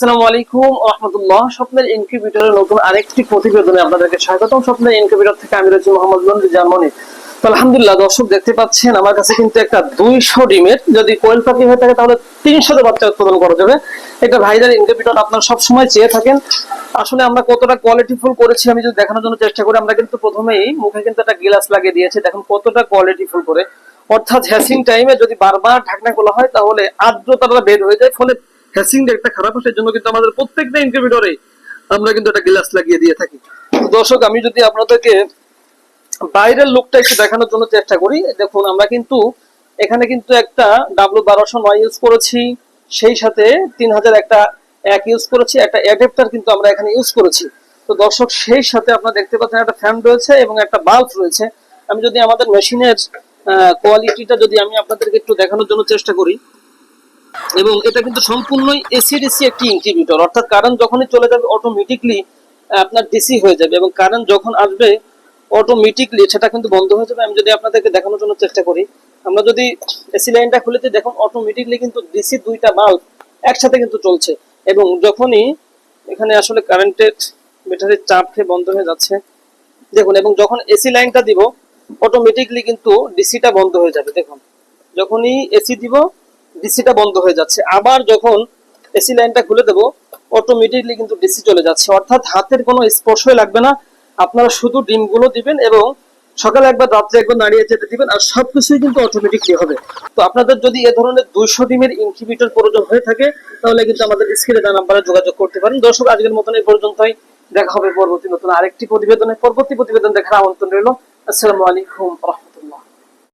আসসালামু আলাইকুম রহমতুল্লাহ। স্বপ্নের নতুন আরেকটি প্রতিবেদনে আপনাদেরকে স্বাগতম। স্বপ্নের থেকে আমি রয়েছি মোহাম্মদ জার্মানি। তো আলহামদুলিল্লাহ, দর্শক দেখতে পাচ্ছেন, আমার কাছে কিন্তু একটা দুইশো ডিমের যদি কোয়েল পাখি হয়ে থাকে, তাহলে বাচ্চা উৎপাদন করা যাবে। এটা সবসময় চেয়ে থাকেন। আসলে আমরা কতটা কোয়ালিটিফুল করেছি, আমি যদি দেখানোর জন্য চেষ্টা করি, আমরা কিন্তু প্রথমেই মুখে কিন্তু একটা গ্লাস লাগিয়ে দিয়েছি। দেখুন কতটা কোয়ালিটিফুল করে। অর্থাৎ হ্যাসিং টাইমে যদি বারবার ঢাকনা খোলা হয়, তাহলে আর্দ্রতাটা বের হয়ে যায়, ফলে হ্যাসিং একটা খারাপ জন্য কিন্তু আমাদের প্রত্যেকটা আমরা কিন্তু একটা গ্লাস লাগিয়ে দিয়ে থাকি। দর্শক, আমি যদি আপনাদেরকে বাইরের লুকটা একটু দেখানোর জন্য চেষ্টা করি, দেখুন, আমরা কিন্তু এখানে কিন্তু একটা ডাব্লু বারোশো নয় ইউজ করেছি, সেই সাথে তিন হাজার একটা এক ইউজ করেছি, একটা অ্যাডাপ্টার কিন্তু আমরা এখানে ইউজ করেছি। তো দর্শক, সেই সাথে আপনারা দেখতে পাচ্ছেন একটা ফ্যান রয়েছে এবং একটা বাল্ব রয়েছে। আমি যদি আমাদের মেশিনের কোয়ালিটিটা যদি আমি আপনাদেরকে একটু দেখানোর জন্য চেষ্টা করি এবং এটা কিন্তু সম্পূর্ণই এসি ডিসি একটি ইনকিউবেটর অর্থাৎ কারেন্ট যখনই চলে যাবে অটোমেটিকলি আপনার ডিসি হয়ে যাবে এবং কারেন্ট যখন আসবে অটোমেটিকলি সেটা কিন্তু বন্ধ হয়ে যাবে। আমি যদি আপনাদেরকে দেখানোর জন্য চেষ্টা করি, আমরা যদি এসি লাইনটা খুলেতে দেখুন অটোমেটিকলি কিন্তু ডিসি দুইটা বাল্ব একসাথে কিন্তু চলছে এবং যখনই এখানে আসলে কারেন্টের ব্যাটারির চাপ খেয়ে বন্ধ হয়ে যাচ্ছে, দেখুন, এবং যখন এসি লাইনটা দিব অটোমেটিকলি কিন্তু ডিসিটা বন্ধ হয়ে যাবে। দেখুন, যখনই এসি দিব ডিসিটা বন্ধ হয়ে যাচ্ছে। আবার যখন এসি লাইনটা খুলে দেবো অটোমেটিকলি কিন্তু ডিসি চলে যাচ্ছে। অর্থাৎ হাতের কোনো স্পর্শই লাগবে না। আপনারা শুধু ডিমগুলো দিবেন এবং সকালে একবার রাত্রে একবার নাড়িয়ে যেতে দিবেন আর সবকিছুই কিন্তু অটোমেটিকলি হবে। তো আপনাদের যদি এ ধরনের দুইশো ডিমের ইনকিউবেটর প্রয়োজন হয়ে থাকে, তাহলে কিন্তু আমাদের স্ক্রিনে দেওয়া নাম্বারে যোগাযোগ করতে পারেন। দর্শক, আজকের মতন এই পর্যন্তই। দেখা হবে পরবর্তী নতুন আরেকটি প্রতিবেদনে। পরবর্তী প্রতিবেদন দেখার আমন্ত্রণ রইল। আসসালামু আলাইকুম রহমতুল্লাহ।